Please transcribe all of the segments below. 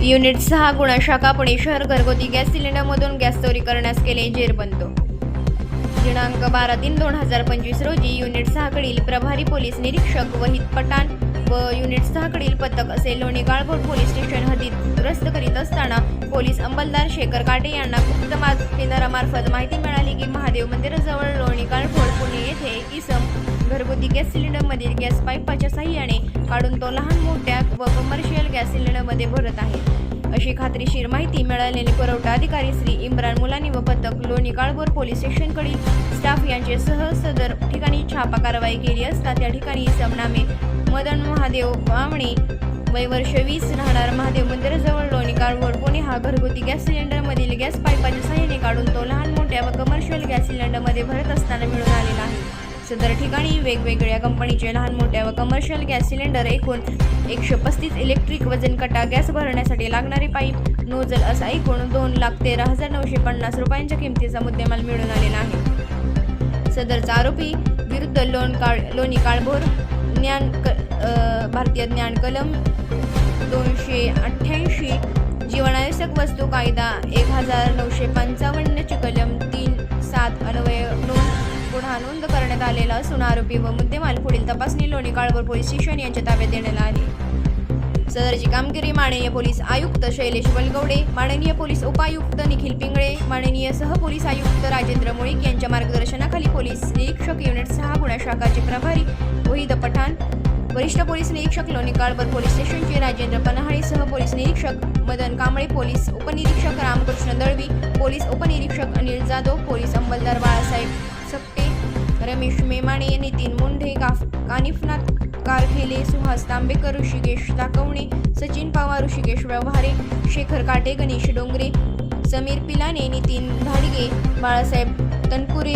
Unit सहा गुणशाखा पुणे शहर घरगुती गॅस सिलेंडरमधून गॅस चोरी करण्यास केले जेरबंद दिनांक बारा तीन दोन हजार पंचवीस रोजी युनिट सहाकडील प्रभारी पोलीस निरीक्षक वहीद पठाण व युनिट सहाकडील पथक असे लोणी काळभोर पोलीस स्टेशन हद्दीत गस्त करीत असताना पोलीस अंमलदार शेखर काटे यांना गुप्त मार्फत माहिती मिळाली की महादेव मंदिराजवळ लोणी काळभोर पुणे येथे इसम घरगुती गॅस सिलेंडरमधील गॅस पाईपाच्या साह्याने काढून तो लहान मोठ्या व कमर्शियल गॅस सिलेंडरमध्ये भरत आहे. अशी खात्रीशीर माहिती मिळालेले पुरवठा अधिकारी श्री इम्रान मुलानी व पथक लोणी काळभोर पोलीस स्टेशनकडील स्टाफ यांचे सह सदर ठिकाणी छापा कारवाई केली असता त्या ठिकाणी समनामे मदन महादेव बामणे वय वर्ष वीस राहणार महादेव मंदिराजवळ लोणी काळभोर पुणे हा घरगुती गॅस सिलेंडरमधील गॅस पाईपाच्या साह्याने काढून तो लहान मोठ्या व कमर्शियल गॅस सिलेंडरमध्ये भरत असताना मिळून आलेला आहे. सदर ठिकाणी वेगवेगळ्या कंपनीचे लहान मोठ्या व कमर्शियल गॅस सिलेंडर एकूण एकशे पस्तीस इलेक्ट्रिक वजन कटा गॅस भरण्यासाठी लागणारे पाईप. नोझल असा एकूण दोन लाख तेरा हजार नऊशे पन्नास रुपयांच्या किमतीचा मुद्देमाल मिळून आलेला आहे. सदरचा आरोपी विरुद्ध लोण काळ लोणी काळभोर ज्ञान क भारतीय ज्ञान कलम दोनशे अठ्ठ्याऐंशी जीवनावश्यक वस्तू कायदा एक हजार नऊशे पंचावन्नची कलम तीन सात अन्वय नोंद गुन्हा नोंद करण्यात आलेला असून आरोपी व मुद्देमाल पुढील तपासणी लोणी काळभोर पोलीस स्टेशन यांच्या ताब्यात देण्यात आली. सदरची कामगिरी माननीय पोलीस आयुक्त शैलेश बलगवडे माननीय पोलीस उपायुक्त निखिल पिंगळे माननीय सहपोलीस आयुक्त राजेंद्र मुळीक यांच्या मार्गदर्शनाखाली पोलीस निरीक्षक युनिट सहा गुन्हा शाखाचे प्रभारी वहीद पठाण वरिष्ठ पोलीस निरीक्षक लोणी काळभर पोलीस स्टेशनचे राजेंद्र पन्हाळे सह पोलीस निरीक्षक मदन कांबळे पोलीस उपनिरीक्षक रामकृष्ण दळवी पोलीस उपनिरीक्षक अनिल जाधव पोलीस रमेश मेमाणे नितीन मुंढे गाफ कानिफनाथ कारखेले सुहास तांबेकर ऋषिकेश दाकवणे सचिन पवार ऋषिकेश व्यवहारे शेखर काटे गणेश डोंगरे समीर पिलाने नितीन धाडगे बाळासाहेब तनपुरे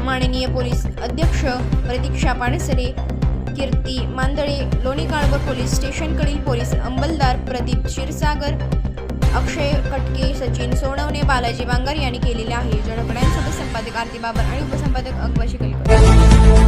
माननीय पोलीस अध्यक्ष प्रतीक्षा पाणसरे कीर्ती मांदळे लोणी पोलीस स्टेशनकडील पोलीस अंमलदार प्रदीप क्षीरसागर अक्षय कटके सचिन सोनवणे बालाजी बांगर यांनी केलेले आहे. जनकड्यांसोबत संपादक आरती बाबर आणि उपसंपादक अकबाशी कलकर.